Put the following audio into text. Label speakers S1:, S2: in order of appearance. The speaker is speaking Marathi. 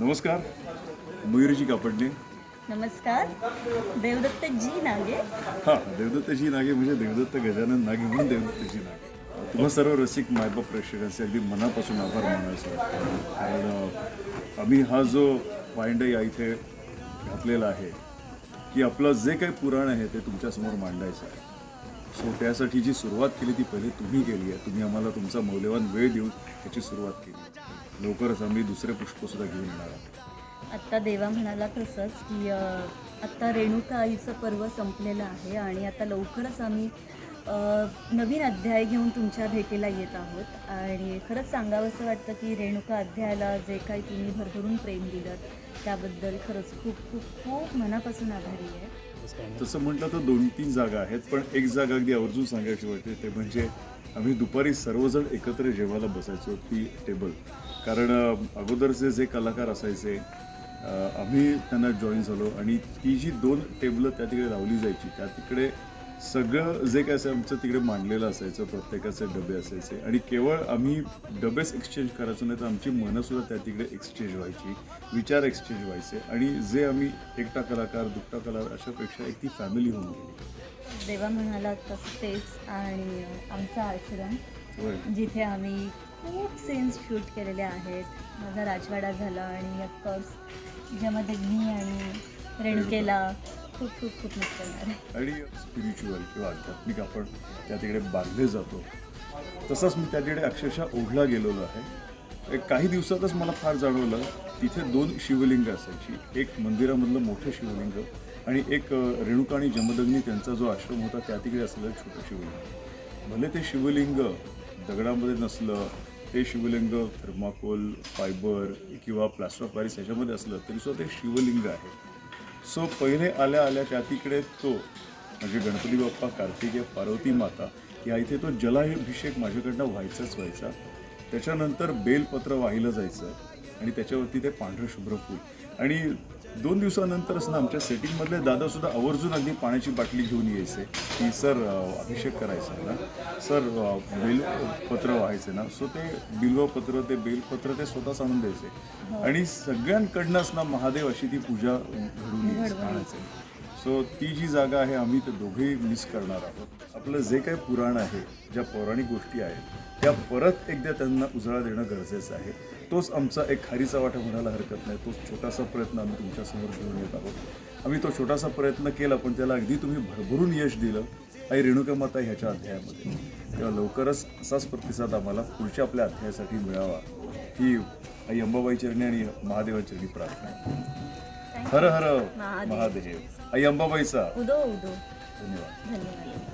S1: नमस्कार. मयुरीजी कापडणे.
S2: नमस्कार. देवदत्त जी नागे.
S1: हां देवदत्तजी नागे म्हणजे देवदत्त गजानन नागे म्हणून देवदत्तजी नागे. तुम्हा सर्व रसिक मायबाप प्रेक्षकांचे अगदी मनापासून आभार मानायचे. कारण आम्ही हा जो पायंड या इथे घातलेला आहे की आपलं जे काही पुराण आहे ते तुमच्यासमोर मांडायचं आहे. सो त्यासाठी जी सुरुवात केली ती पहिले तुम्ही केली आहे. तुम्ही आम्हाला तुमचा मौल्यवान वेळ देऊन याची सुरुवात केली लवकरच आम्ही दुसरे पुष्पसुद्धा घेऊन येणार आहोत.
S2: आत्ता देवा म्हणाला तसंच की अ, आत्ता रेणुका आईचं पर्व संपलेलं आहे आणि आता लवकरच आम्ही अ, नवीन अध्याय घेऊन तुमच्या भेटीला येत आहोत. आणि खरंच सांगावंसं वाटतं की रेणुका अध्यायाला जे काही तुम्ही भरभरून प्रेम दिलं त्याबद्दल खरंच खूप खूप खूप मनापासून आभारी आहे.
S1: तसं म्हटलं तर दोन तीन जागा आहेत पण एक जागा अगदी आवर्जून सांगायची वाटते ते म्हणजे आम्ही दुपारी सर्वजण एकत्र जेवायला बसायचो ती टेबल कारण अगोदरचे जे कलाकार असायचे आम्ही त्यांना जॉईन झालो आणि ती जी दोन टेबलं त्या तिकडे लावली जायची त्या तिकडे सगळं जे काय असं आमचं तिकडे मांडलेलं असायचं प्रत्येकाचे डबे असायचे आणि केवळ आम्ही डबेच एक्सचेंज करायचो नाही तर आमची मनंसुद्धा त्या तिकडे एक्सचेंज व्हायची विचार एक्सचेंज व्हायचे आणि जे आम्ही एकटा कलाकार दुकटा कलाकार अशापेक्षा एक ती फॅमिली होऊन गेली.
S2: देवा म्हणाला तसं तेच आणि आमचा आश्रम. जिथे आम्ही खूप सीन्स शूट केलेले आहेत. माझा राजवाडा झाला आणि ऑफकोर्स जमदग्नी आणि रेणुकेला खूप खूप खूप मिस करणार आहे.
S1: आणि स्पिरिच्युअल किंवा आध्यात्मिक आपण त्या तिकडे बांधले जातो. तसंच मी त्या तिकडे अक्षरशः ओढला गेलेलो आहे. एक काही दिवसातच मला फार जाणवलं तिथे दोन शिवलिंग असायची. एक मंदिरामधलं मोठं शिवलिंग आणि एक रेणुका आणि जमदग्नी त्यांचा जो आश्रम होता त्या तिकडे असलेलं छोटं शिवलिंग. भले ते शिवलिंग दगडामध्ये नसलं ते शिवलिंग थर्माकोल फायबर किंवा प्लास्टर ऑफ पॅरिस ह्याच्यामध्ये असलं तरीसुद्धा ते शिवलिंग आहे. सो पहिले आल्या आल्या त्या तिकडे तो म्हणजे गणपती बाप्पा कार्तिकेय पार्वती माता या इथे तो जलाभिषेक माझ्याकडनं व्हायचाच व्हायचा. त्याच्यानंतर बेलपत्र वाहिलं जायचं. आणि त्याच्यावरती ते पांढरं शुभ्र फूल. आणि दोन दिवसानंतरच ना आमच्या सेटिंगमधले दादासुद्धा आवर्जून अगदी पाण्याची बाटली घेऊन यायचे की सर अभिषेक करायचा ना. सर अं, बेलपत्र व्हायचे ना. सो ते बिल्वपत्र ते बेलपत्र ते स्वतःच आणून द्यायचे. आणि सगळ्यांकडनंच ना महादेव अशी ती पूजा घडून यायची, सो ती जी जागा आहे आम्ही ते दोघेही मिस करणार आहोत. आपलं जे काही पुराण आहे ज्या पौराणिक गोष्टी आहेत त्या परत एकदा त्यांना उजाळा देणं गरजेचं आहे. तोच आमचा एक खारीचा वाटा म्हणायला हरकत नाही. तोच छोटासा प्रयत्न आम्ही तुमच्यासमोर घेऊन येत आहोत. आम्ही तो छोटासा प्रयत्न केला पण त्याला अगदी तुम्ही भरभरून यश दिलं आई रेणुका माता ह्याच्या अध्यायामध्ये. तेव्हा लवकरच असाच प्रतिसाद आम्हाला पुढच्या आपल्या अध्यायासाठी मिळावा. ही आई अंबाबाई चरणी आणि महादेवाचरणी प्रार्थना आहे. हर हर महादेव. आई अंबाबाईचा.
S2: उदो उदो.
S1: धन्यवाद.
S2: धन्यवाद.